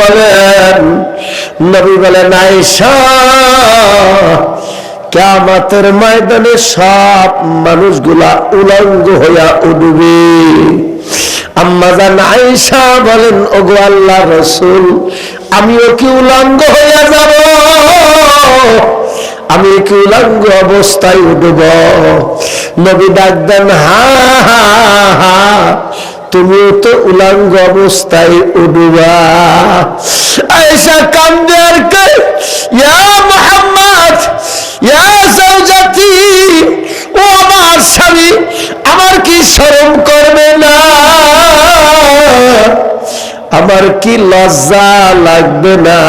বলেন, নবী বলেন, আয়েশা, কেয়ামতের ময়দানে সব মানুষগুলা উলঙ্গ হইয়া উঠবে। আম্মাজান আয়েশা বলেন, ওগো আল্লাহ রসুল, আমিও কি উলঙ্গ হইয়া যাব? আমি কি উলঙ্গ অবস্থায় উঠব? নবী ডাক দেন হা হা হা। তুমিও তো উলঙ্গ অবস্থায় উঠবা আয়েশা কান্দে ইয়া মোহাম্মদ, ইয়া সৌজাতি ও আমার স্বামী, আমার কি শরম করবে না? আমার কি লজ্জা লাগবে না?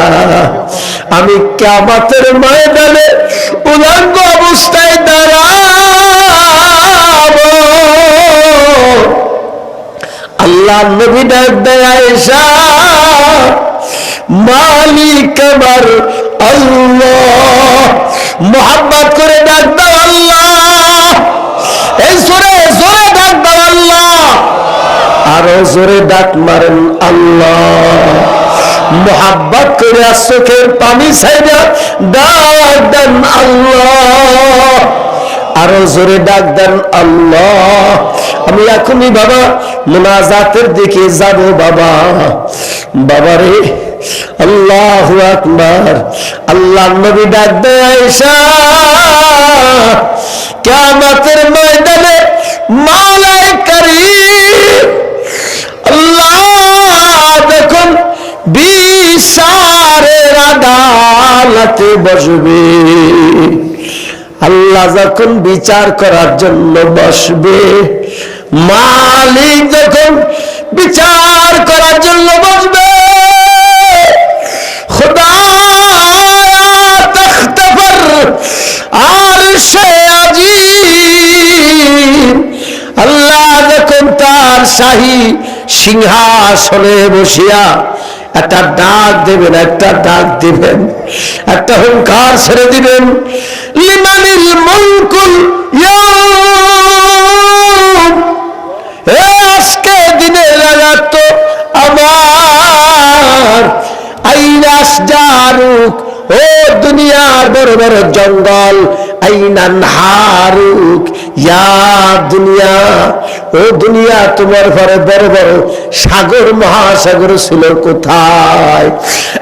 আমি কামাতের ময়দানে উলঙ্গ অবস্থায় দাঁড়াবো আল্লাহ নবী ডাক মালিক আমার আল্লাহ। মোহাম্মত করে ডাক আল্লাহ। এই জোরে জোরে আল্লাহ। আরও জোরে ডাক মারেন আল্লাহ। মোহাব্বত করে চোখের পানি ছাইরা ডাক দেন আল্লাহ। আরও জোরে ডাক দেন আল্লাহ। আমি এখনই বাবা মোনাজাতের দিকে যাব বাবা। বাবারে আল্লাহ আকবার। আল্লাহ নবী ডাক দেয় আয়েশা, কিয়ামতের ময়দানে মাওলায়ে কারীম আল্লাহ দেখুন বিচারের আদালতে বসবে, আল্লাহ যখন বিচার করার জন্য বসবে মালিক যখন বিচার করার জন্য বসবে আর সে আল্লাহ যখন তার শাহী সিংহাসনে বসিয়া একটা ডাক দেবেন, একটা ডাক দিবেন, একটা হুঙ্কার ছেড়ে দিবেন, লিমানিল মুলকুল ইয়াউম। বড় বড় জঙ্গল আইনান হারুক দুনিয়া, ও দুনিয়া তোমার ঘরে বড় বড় সাগর, মহাসাগর ছিল কোথায়?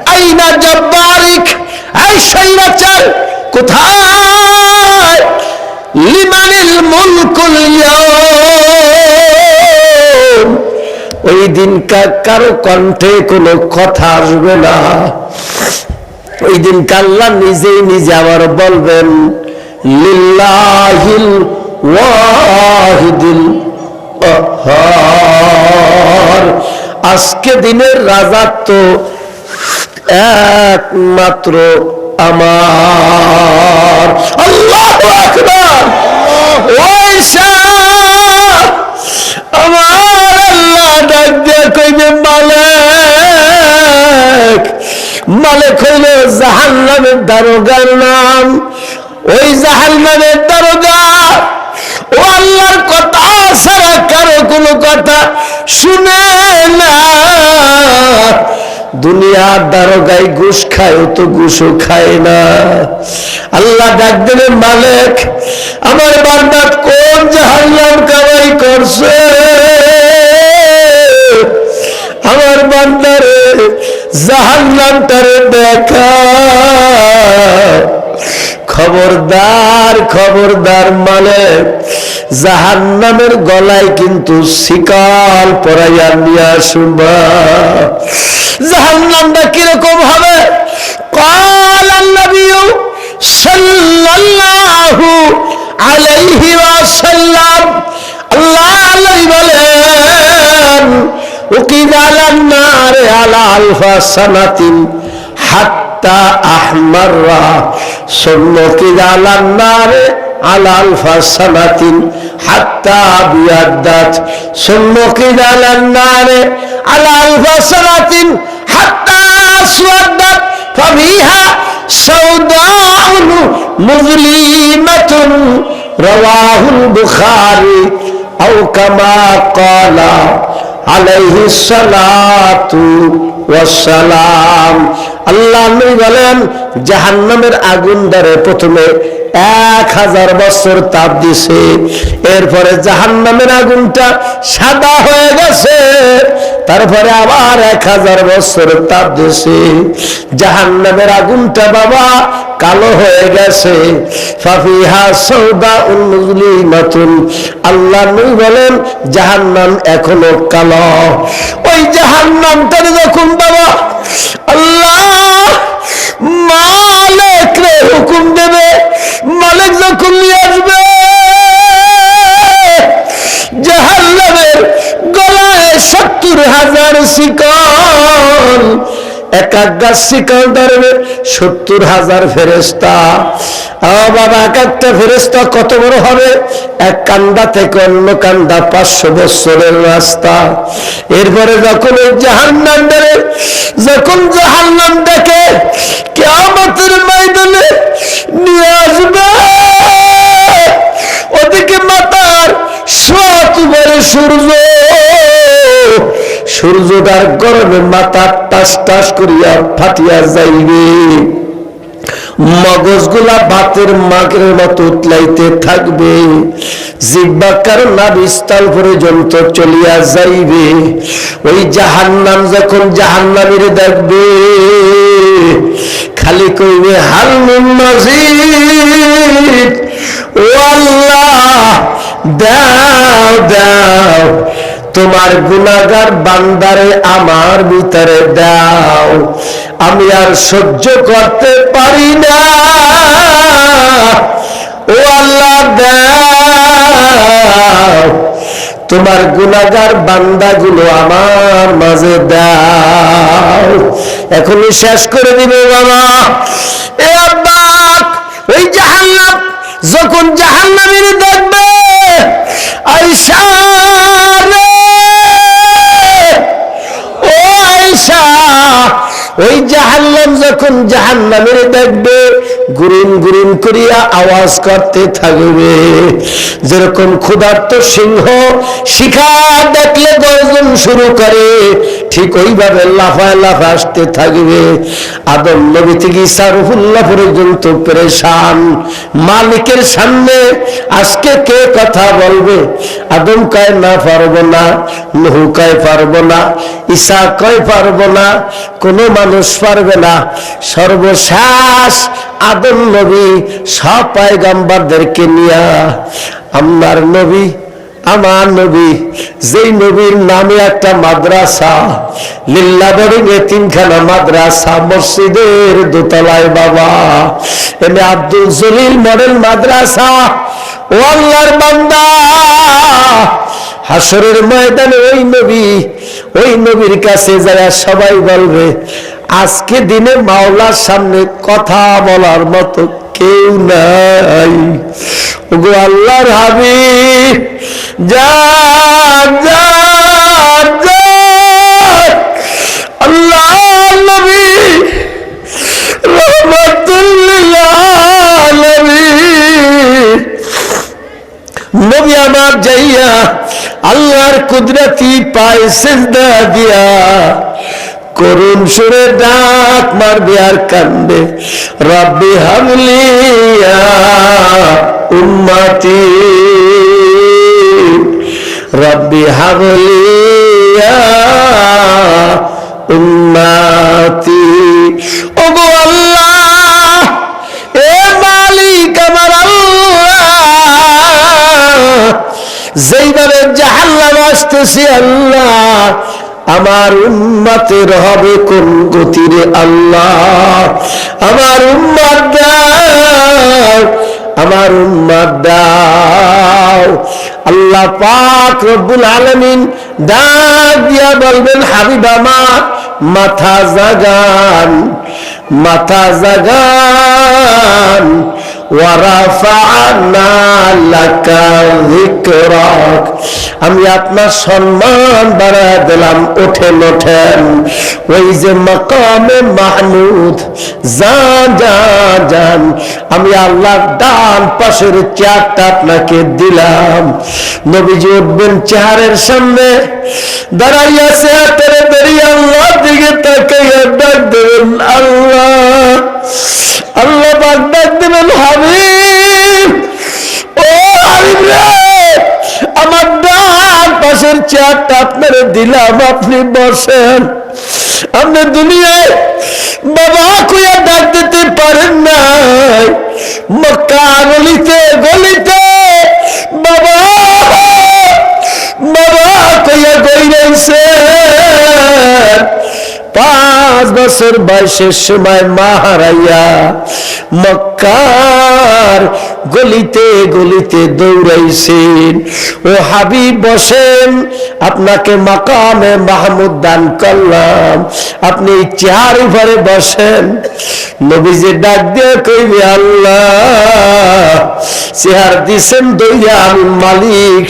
আইনা জব্বারিক, আই সৈরাচার কোথায়? লিমানিল মুলকুল ওই দিন কা- কারও কণ্ঠে কোনো কথা আসবে না। ওই দিন কাল্লা নিজেই নিজে আবার বলবেন, লিল্লাহিল ওয়াহিদিল আজকে দিনের রাজাত্ব একমাত্র আমার। আল্লাহ আকবার! ওই আমার আল্লাহ ডাক দিয়ে কইবে মালিক মালিক হইল জাহান্নামের দারোগার নাম। ওই জাহান্নামের দারোগা, ও আল্লাহর কথা ছাড়া কারও কোনো কথা শুনে না। দুনিয়ার দারোগাই ঘুষ খায় তো ঘুষও খায় না। আল্লাহ ডাক দেবে মালিক, আমার বান্দাত কোন জাহান্নাম কামাই করছে? আমার বান্দারে জাহান্নামটারে দেখা খবরদার খবরদার মানে জাহান্নামের গলায় কিন্তু শিকাল পরাইয়া নিয়ে আসবা জাহান্নামটা কিরকম হবে قال النبي صلى الله عليه وسلم আল্লাহ আল্লাহ বলেন উকিদ على ألف سنة حتى أحمر ثم كذا على النار على ألف سنة حتى أبيضت ثم كذا على النار على ألف سنة حتى أسودت فبيها سوداء مظلمة. رواه البخاري أو كما قال আলাইহিস সালাতু ওয়াসসালাম। আল্লাহ নবী বলেন জাহান্নামের আগুন দ্বারে প্রথমে এক হাজার বছর তাপ দিছে। এরপরে জাহান্নামের আগুনটা সাদা হয়ে গেছে। তারপরে আবার এক হাজার বছর তাপ দিছে। জাহান্নামের আগুনটা বাবা কালো হয়ে গেছে। আল্লাহ নবী বলেন, জাহান্নাম এখনও কালো। ওই জাহান্নামটার যখন বাবা সত্তর হাজার এক একটা ফেরেস্তা কত বড় হবে? এক কান্দা থেকে অন্য কান্দা পাঁচশো বছরের রাস্তা। এরপরে যখন ওই জাহান্নাম ধরে যখন জাহান্নাম দেখে কেমতের ময়দানে নিয়ে আসবে। ওদিকে মাতার সাত উপরে সূর্য। সূর্যটার গরমে মাথা টাস টাস করিয়া ফাটিয়া যাইবে। মগজগুলা ভাতের মাগের মতো উতলাইতে থাকবে। জিব্বাকার নাবিস্তাল পর্যন্ত চলিয়া যাইবে। ওই জাহান্নাম যখন জাহান্নামের দেখবে, খালি কইবে, হাল মসজিদ ও আল্লাহ, দাও দাও। তোমার গুনাগার বান্দারে আমার ভিতরে দাও। আমি আর সহ্য করতে পারি না। ও আল্লাহ, দাও। তোমার গুনাগার বান্দাগুলো আমার মাঝে দাও। এখনই শেষ করে দিবে বাবা। এ আব্বা, ওই জাহান্নাম, যখন জাহান্নামের দেখবে আইসা ওই জাহান্নাম যখন জাহান্নামের দেখবে গুরুন গুরুন করিয়া আওয়াজ করতে থাকবে। যেরকম ক্ষুধার্ত সিংহ, শিখা দেখলে গর্জন শুরু করে। ঠিক ওইভাবে লাফায় লাফা আসতে থাকবে। আদম নবী থেকে সারফুল্লাহ পর্যন্ত পরেশান। মালিকের সামনে আজকে কে কথা বলবে? আদম কয়, না, পারব না। নহু কয়, পারব না। ঈশা কয়, পারব না। কোনো মানুষ পারবে না। সর্বশেষ আদম নবী সব পায়গাম্বারদেরকে নিয়া। আমার নবী আমার নবী, যেই নবীর নামে একটা মাদ্রাসা লিল্লা বোর্ডিং এ তিনখানা মাদ্রাসা, মসজিদের দোতলায় বাবা। এনে আব্দুল জলিল মডেল মাদ্রাসা। ও আল্লাহর বান্দা। হাসরের ময়দানে ওই নবী, ওই নবীর কাছে যারা সবাই বলবে আজকে দিনে মাওলার সামনে কথা বলার মতো কেউ নাই। ওগো আল্লাহর হাবিব যা আমার যাইয়া আল্লাহর কুদরতি পায় সেজদা দিয়া করুণ সুরে ডাক মারবে আর কান্দে রব্বি হামলিয়া উম্মতি। রব্বি হামলিয়া উম্মতি। ওগো আল্লাহ, এ মালিক আমার আল্লাহ, যেইভাবে জাহান্নাম আসতেছে আল্লাহ আমার উম্মাতের হবে কোন গতিরে আল্লাহ? আমার উম্মাত দাও, আমার উম্মাত দাও। আল্লাহ পাক রব্বুল আলামিন ডাক দিয়া বলবেন, হাবিব আমার, মাথা জাগান মাথা জাগান। আমি আপনার সম্মান বাড়ায় দিলাম ওঠেন ওঠেন ওই যে মাকামে মাহমুদ, যা যা যান আমি আল্লাহর ডান পাশের চেয়ারটা আপনাকে দিলাম। নবীজি উঠবেন চেহারের সামনে, দাঁড়াইয়া চেয়ারটারে দাঁড়িয়ে আল্লাহর দিকে তাকাইয়া ডাক দেবেন আল্লাহ। দিলাম আপনি বসেন। আপনি দুনিয়ায় বাবা কুয়া ডাক দিতে পারেন নাই। মক্কা গলিতে গলিতে বাবা বাবা কইয়া গইরাইছে পাঁচ বছর বয়সের সময় মা হারাইয়া মক্কার গলিতে গলিতে দৌড়াইছেন। ও হাবি বসেন আপনাকে মাকামে মাহমুদ দান করলাম। আপনি চেয়ার উপরে বসেন। নবীজি ডাক দিয়ে কইবে, আল্লাহ, চেয়ার দিছেন দইয়া, আমি মালিক।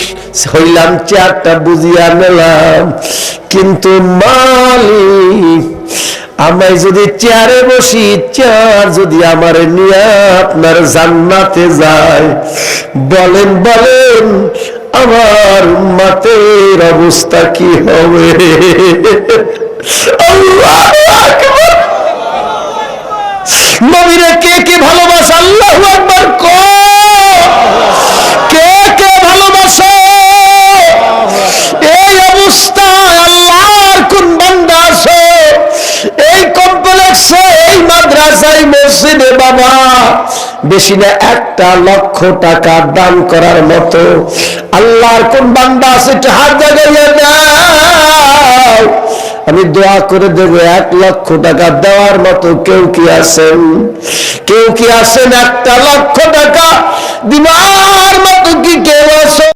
হইলাম চেয়ারটা বুঝিয়া নিলাম। কিন্তু মালিক আমায় যদি চেয়ারে বসি, চেয়ার যদি আমার নিয়ে আপনার জান্নাতে যায়, বলেন বলেন মাতের অবস্থা কি হবে? নবীরে কে কে ভালোবাসে? আল্লাহ একবার কে কে ভালোবাসে? এই অবস্থায় আল্লাহর কোন বান্দা আছে? এই কমপ্লেক্সে, এই মাদ্রাসায় মসজিদে বাবা, বেশি না একটা লক্ষ টাকা দান করার মতো আল্লাহর কোন বান্দা আছে হাত জাগাইয়া দাও। আমি দোয়া করে দেব, এক লক্ষ টাকা দেওয়ার মতো কেউ কি আছেন? কেউ কি আছেন? একটা লক্ষ টাকা দিবার মতো কি কেউ আছে